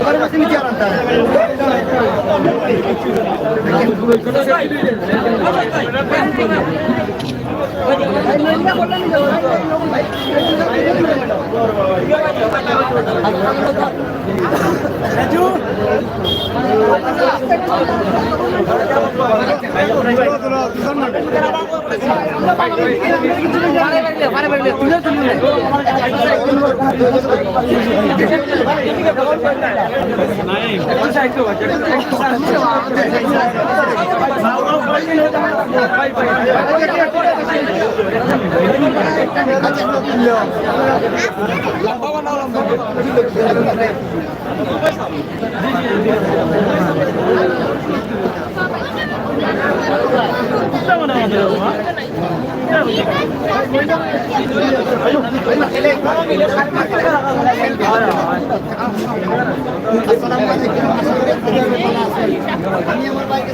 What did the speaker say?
Agora vai ter que adiantar. Raju লম্বা বানাও লম্বা আমি আমার বাইকে